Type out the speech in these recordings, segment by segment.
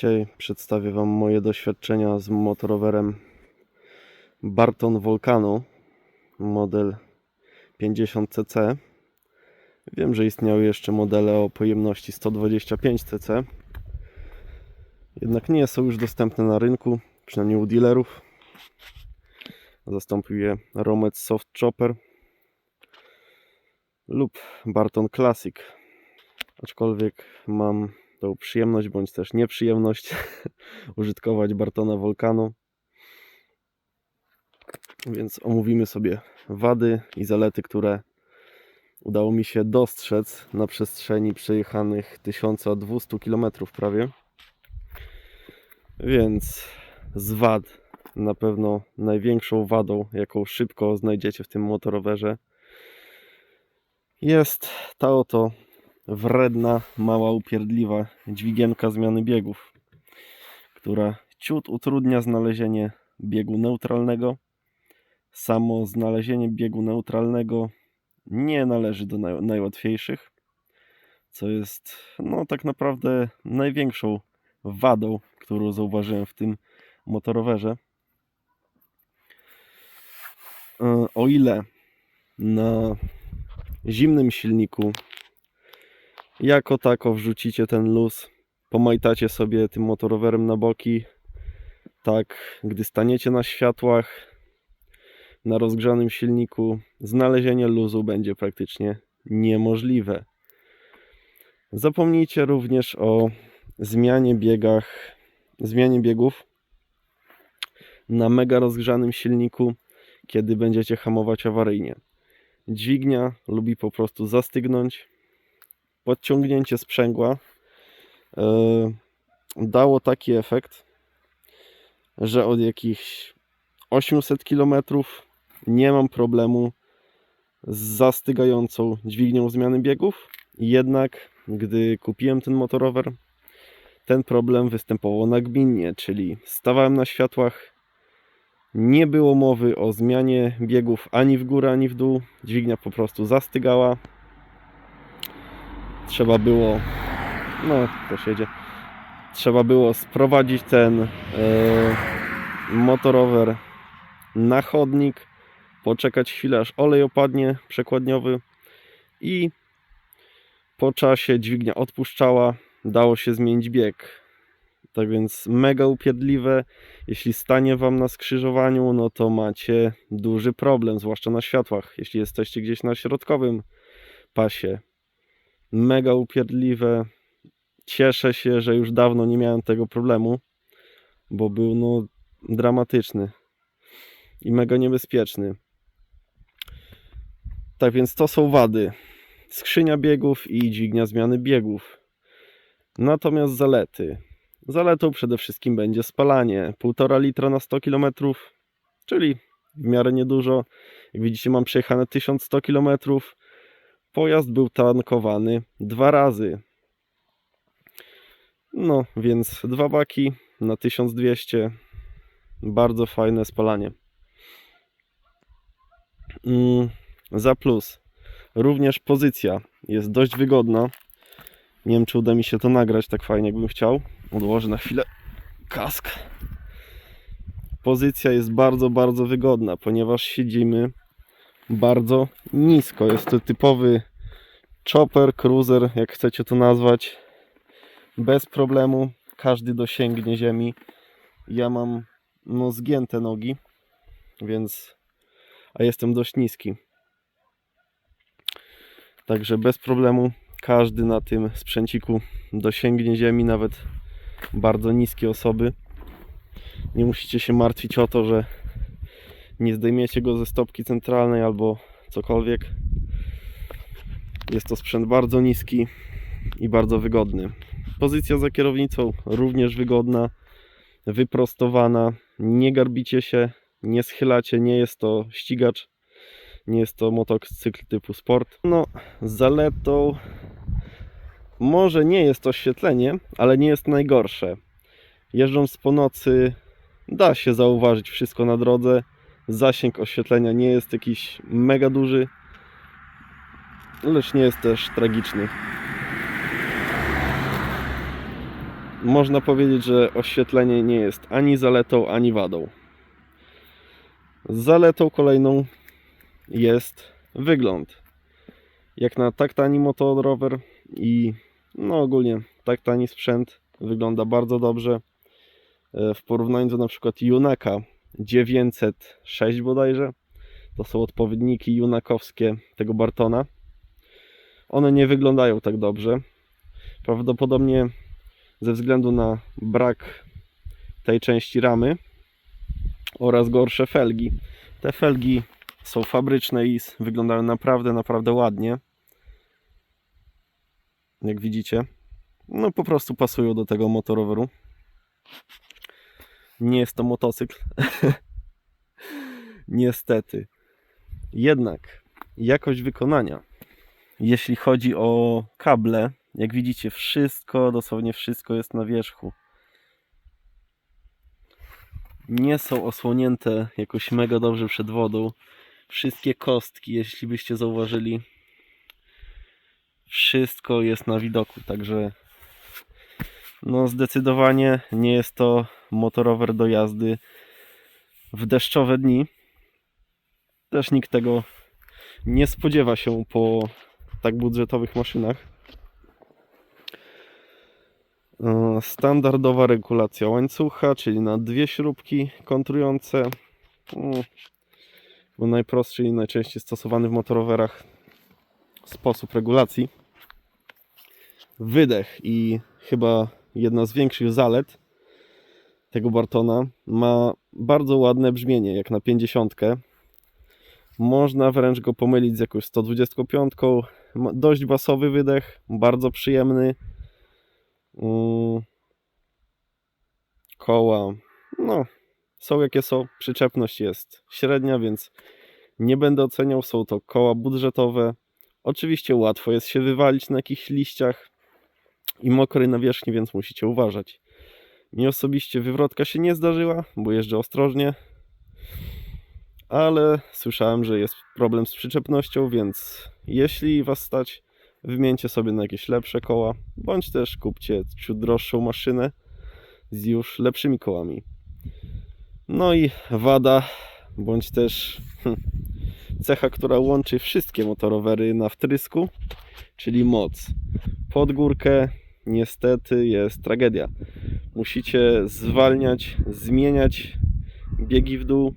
Dzisiaj przedstawię Wam moje doświadczenia z motorowerem Barton Volcano model 50cc. Wiem, że istniały jeszcze modele o pojemności 125cc, jednak nie są już dostępne na rynku, przynajmniej u dealerów. Zastąpił je Romet Soft Chopper lub Barton Classic. Aczkolwiek mam tą przyjemność bądź też nieprzyjemność użytkować Bartona Volcano. Więc omówimy sobie wady i zalety, które udało mi się dostrzec na przestrzeni przejechanych 1200 km prawie. Więc z wad na pewno największą wadą, jaką szybko znajdziecie w tym motorowerze, jest ta oto wredna, mała, upierdliwa dźwigienka zmiany biegów, która ciut utrudnia znalezienie biegu neutralnego. Samo znalezienie biegu neutralnego nie należy do naj, najłatwiejszych, co jest no tak naprawdę największą wadą, którą zauważyłem w tym motorowerze. E, O ile na zimnym silniku jako tako wrzucicie ten luz, pomajtacie sobie tym motorowerem na boki, tak gdy staniecie na światłach na rozgrzanym silniku, znalezienie luzu będzie praktycznie niemożliwe. Zapomnijcie również o zmianie biegach, zmianie biegów na mega rozgrzanym silniku, kiedy będziecie hamować awaryjnie. Dźwignia lubi po prostu zastygnąć, podciągnięcie sprzęgła e, dało taki efekt, że od jakichś 800 km nie mam problemu z zastygającą dźwignią zmiany biegów. Jednak gdy kupiłem ten motorower, ten problem występował nagminnie, czyli stawałem na światłach, nie było mowy o zmianie biegów ani w górę, ani w dół. Dźwignia po prostu zastygała trzeba było, no też jedzie, trzeba było sprowadzić ten e, motorower na chodnik, poczekać chwilę aż olej opadnie przekładniowy i po czasie dźwignia odpuszczała, dało się zmienić bieg. Tak więc mega upierdliwe. Jeśli stanie Wam na skrzyżowaniu, no to macie duży problem, zwłaszcza na światłach. Jeśli jesteście gdzieś na środkowym pasie, mega upierdliwe. Cieszę się, że już dawno nie miałem tego problemu, bo był no dramatyczny i mega niebezpieczny. Tak więc to są wady. Skrzynia biegów i dźwignia zmiany biegów. Natomiast zalety. Zaletą przede wszystkim będzie spalanie. 1,5 litra na 100 km, czyli w miarę niedużo. Jak widzicie mam przejechane 1100 km, Pojazd był tankowany dwa razy. No, więc dwa baki na 1200. Bardzo fajne spalanie. Mm, za plus. Również pozycja jest dość wygodna. Nie wiem, czy uda mi się to nagrać tak fajnie, jakbym chciał. Odłożę na chwilę kask. Pozycja jest bardzo, bardzo wygodna, ponieważ siedzimy bardzo nisko. Jest to typowy chopper, cruiser, jak chcecie to nazwać. Bez problemu każdy dosięgnie ziemi. Ja mam no zgięte nogi, więc a jestem dość niski. Także bez problemu każdy na tym sprzęciku dosięgnie ziemi, nawet bardzo niskie osoby. Nie musicie się martwić o to, że nie zdejmiecie go ze stopki centralnej albo cokolwiek. Jest to sprzęt bardzo niski i bardzo wygodny. Pozycja za kierownicą również wygodna, wyprostowana. Nie garbicie się, nie schylacie, nie jest to ścigacz, nie jest to motocykl typu sport. No, zaletą może nie jest oświetlenie, ale nie jest najgorsze. Jeżdżąc po nocy da się zauważyć wszystko na drodze zasięg oświetlenia nie jest jakiś mega duży, lecz nie jest też tragiczny. można powiedzieć, że oświetlenie nie jest ani zaletą, ani wadą. Zaletą kolejną jest wygląd. Jak na tak tani motorower i no ogólnie tak tani sprzęt wygląda bardzo dobrze. E, W porównaniu do na przykład Junaka 906 bodajże, to są odpowiedniki junakowskie tego Bartona. One nie wyglądają tak dobrze. Prawdopodobnie ze względu na brak tej części ramy oraz gorsze felgi. Te felgi są fabryczne i wyglądają naprawdę, naprawdę ładnie. Jak widzicie. No po prostu pasują do tego motoroweru. Nie jest to motocykl. Niestety. Jednak jakość wykonania, jeśli chodzi o kable, jak widzicie, wszystko, dosłownie wszystko jest na wierzchu. Nie są osłonięte jakoś mega dobrze przed wodą. Wszystkie kostki, jeśli byście zauważyli, wszystko jest na widoku, także no zdecydowanie nie jest to motorower do jazdy w deszczowe dni. Też nikt tego nie spodziewa się po tak budżetowych maszynach. E, Standardowa regulacja łańcucha, czyli na dwie śrubki kontrujące. Mm, Bo najprostszy i najczęściej stosowany w motorowerach sposób regulacji. Wydech i chyba jedna z większych zalet tego Bartona ma bardzo ładne brzmienie, jak na 50. Można wręcz go pomylić z jakąś 125. Ma dość basowy wydech, bardzo przyjemny. Mm. Koła, no, są jakie są. Przyczepność jest średnia, więc nie będę oceniał. Są to koła budżetowe. Oczywiście łatwo jest się wywalić na jakichś liściach i mokrej nawierzchni, więc musicie uważać. Mi osobiście wywrotka się nie zdarzyła, bo jeżdżę ostrożnie, ale słyszałem, że jest problem z przyczepnością, więc jeśli was stać, wymieńcie sobie na jakieś lepsze koła, bądź też kupcie ciut droższą maszynę z już lepszymi kołami. No i wada, bądź też hm, cecha, która łączy wszystkie motorowery na wtrysku, czyli moc. Pod górkę niestety jest tragedia. Musicie zwalniać, zmieniać biegi w dół,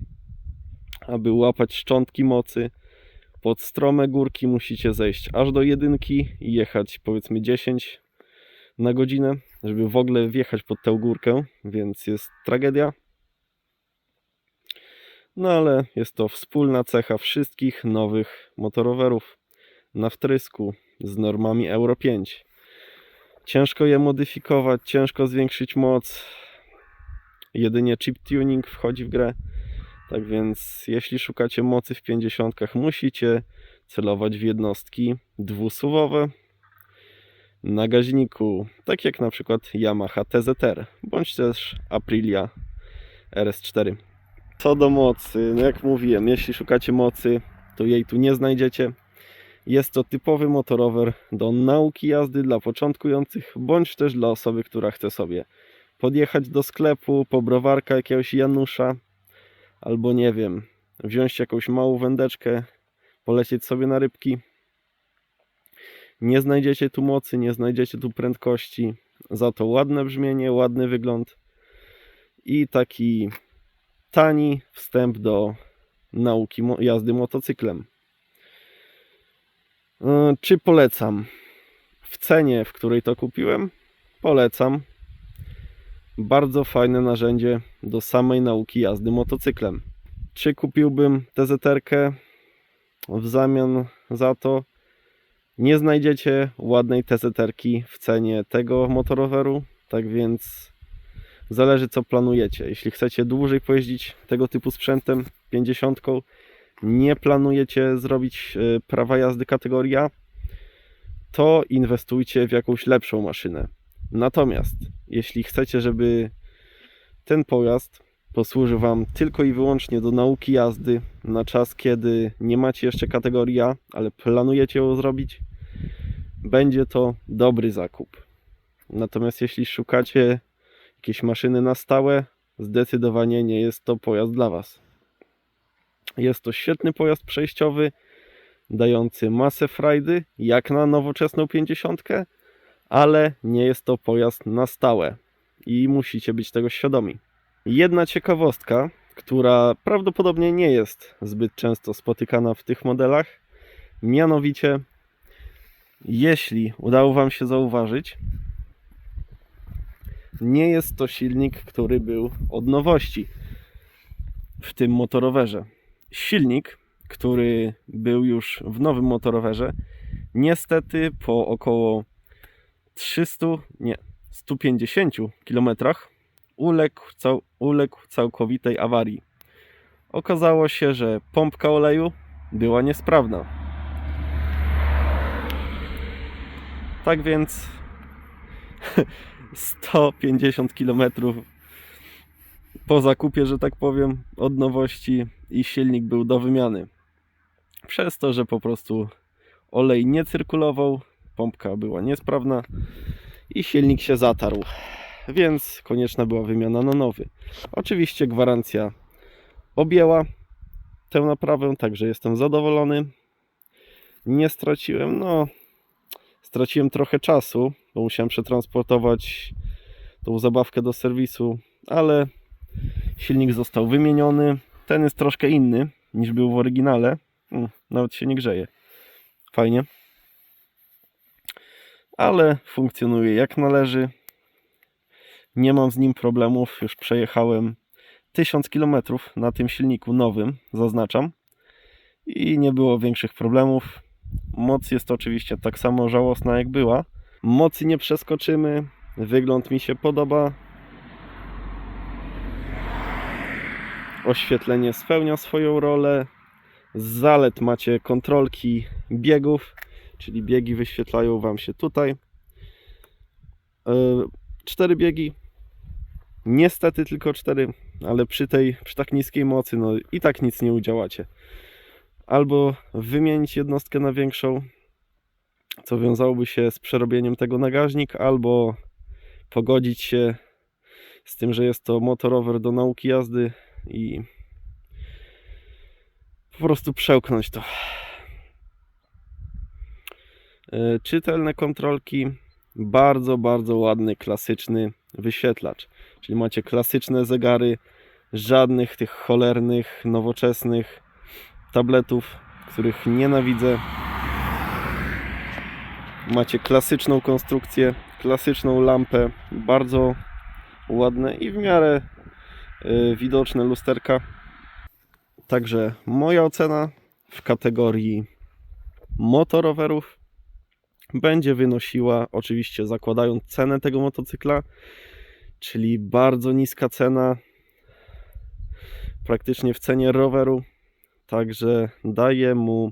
aby łapać szczątki mocy. Pod strome górki musicie zejść aż do jedynki i jechać powiedzmy 10 na godzinę, żeby w ogóle wjechać pod tę górkę, więc jest tragedia. No ale jest to wspólna cecha wszystkich nowych motorowerów na wtrysku z normami Euro 5. Ciężko je modyfikować, ciężko zwiększyć moc. Jedynie chip tuning wchodzi w grę. Tak więc jeśli szukacie mocy w 50, musicie celować w jednostki dwusuwowe na gaźniku, tak jak na przykład Yamaha TZR bądź też Aprilia RS4. Co do mocy, no jak mówiłem, jeśli szukacie mocy, to jej tu nie znajdziecie. Jest to typowy motorower do nauki jazdy dla początkujących, bądź też dla osoby, która chce sobie podjechać do sklepu, po browarka jakiegoś Janusza, albo nie wiem, wziąć jakąś małą wędeczkę, polecieć sobie na rybki. Nie znajdziecie tu mocy, nie znajdziecie tu prędkości, za to ładne brzmienie, ładny wygląd i taki tani wstęp do nauki jazdy motocyklem. E, Czy polecam? W cenie, w której to kupiłem, polecam. Bardzo fajne narzędzie do samej nauki jazdy motocyklem. Czy kupiłbym TZR-kę w zamian za to? Nie znajdziecie ładnej TZR-ki w cenie tego motoroweru, tak więc zależy co planujecie. Jeśli chcecie dłużej pojeździć tego typu sprzętem 50, nie planujecie zrobić e, prawa jazdy kategoria, to inwestujcie w jakąś lepszą maszynę. Natomiast jeśli chcecie, żeby ten pojazd posłużył Wam tylko i wyłącznie do nauki jazdy na czas, kiedy nie macie jeszcze kategorii A, ale planujecie ją zrobić, będzie to dobry zakup. Natomiast jeśli szukacie jakiejś maszyny na stałe, zdecydowanie nie jest to pojazd dla Was. Jest to świetny pojazd przejściowy, dający masę frajdy, jak na nowoczesną 50, ale nie jest to pojazd na stałe i musicie być tego świadomi. Jedna ciekawostka, która prawdopodobnie nie jest zbyt często spotykana w tych modelach, mianowicie jeśli udało Wam się zauważyć, nie jest to silnik, który był od nowości w tym motorowerze. Silnik, który był już w nowym motorowerze, niestety po około 300, nie, 150 km uległ, cał, uległ całkowitej awarii. Okazało się, że pompka oleju była niesprawna. Tak więc 150 km po zakupie, że tak powiem, od nowości i silnik był do wymiany. Przez to, że po prostu olej nie cyrkulował, pompka była niesprawna i silnik się zatarł. Więc konieczna była wymiana na nowy. Oczywiście gwarancja objęła tę naprawę, także jestem zadowolony. Nie straciłem, no straciłem trochę czasu, bo musiałem przetransportować tą zabawkę do serwisu, ale silnik został wymieniony. Ten jest troszkę inny niż był w oryginale. Nawet się nie grzeje. Fajnie. Ale funkcjonuje jak należy. Nie mam z nim problemów. Już przejechałem 1000 km na tym silniku nowym, zaznaczam. I nie było większych problemów. Moc jest oczywiście tak samo żałosna jak była. Mocy nie przeskoczymy. Wygląd mi się podoba. Oświetlenie spełnia swoją rolę. Z zalet macie kontrolki biegów, czyli biegi wyświetlają Wam się tutaj. E, Cztery biegi. Niestety tylko cztery, ale przy tej, przy tak niskiej mocy, no i tak nic nie udziałacie albo wymienić jednostkę na większą, co wiązałoby się z przerobieniem tego na gaźnik, albo pogodzić się z tym, że jest to motorower do nauki jazdy i po prostu przełknąć to. E, Czytelne kontrolki, bardzo, bardzo ładny, klasyczny wyświetlacz. Czyli macie klasyczne zegary, żadnych tych cholernych, nowoczesnych tabletów, których nienawidzę. Macie klasyczną konstrukcję, klasyczną lampę, bardzo ładne i w miarę widoczne lusterka. Także moja ocena w kategorii motorowerów będzie wynosiła, oczywiście zakładając cenę tego motocykla, czyli bardzo niska cena, praktycznie w cenie roweru, Także daję mu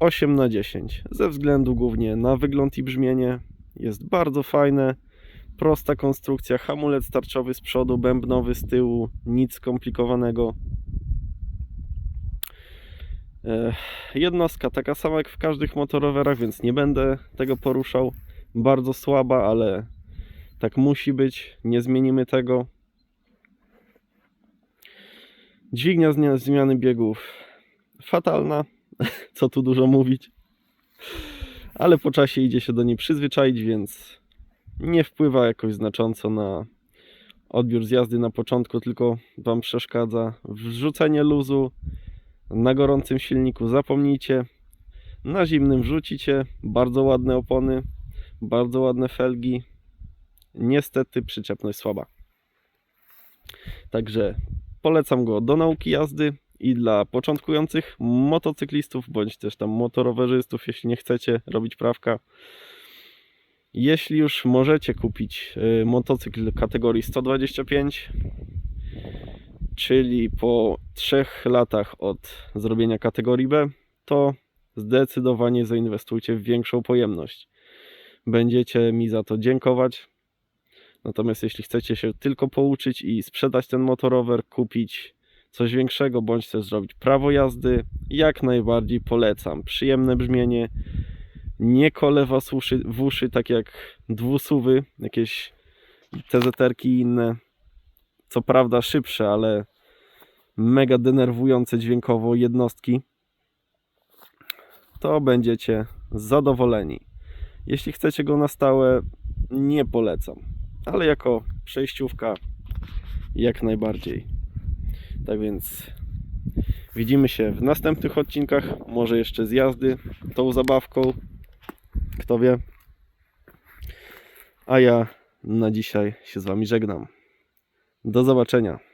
8 na 10. Ze względu głównie na wygląd i brzmienie. Jest bardzo fajne. Prosta konstrukcja, hamulec tarczowy z przodu, bębnowy z tyłu, nic skomplikowanego. Jednostka taka sama jak w każdych motorowerach, więc nie będę tego poruszał. Bardzo słaba, ale tak musi być. Nie zmienimy tego. Dźwignia zmiany biegów fatalna, co tu dużo mówić. Ale po czasie idzie się do niej przyzwyczaić, więc nie wpływa jakoś znacząco na odbiór z jazdy na początku, tylko Wam przeszkadza. Wrzucenie luzu na gorącym silniku zapomnijcie. Na zimnym wrzucicie. Bardzo ładne opony, bardzo ładne felgi. Niestety przyczepność słaba. Także Polecam go do nauki jazdy i dla początkujących motocyklistów, bądź też tam motorowerzystów, jeśli nie chcecie robić prawka. Jeśli już możecie kupić y, motocykl kategorii 125, czyli po 3 latach od zrobienia kategorii B, to zdecydowanie zainwestujcie w większą pojemność. Będziecie mi za to dziękować. Natomiast jeśli chcecie się tylko pouczyć i sprzedać ten motorower, kupić coś większego, bądź też zrobić prawo jazdy, jak najbardziej polecam. Przyjemne brzmienie, Nie kole was uszy, w uszy, tak jak dwusuwy, jakieś TZR-ki i inne. Co prawda szybsze, ale mega denerwujące dźwiękowo jednostki. To będziecie zadowoleni. Jeśli chcecie go na stałe, nie polecam, ale jako przejściówka jak najbardziej. Tak więc widzimy się w następnych odcinkach, może jeszcze z jazdy tą zabawką, kto wie. A ja na dzisiaj się z Wami żegnam. Do zobaczenia.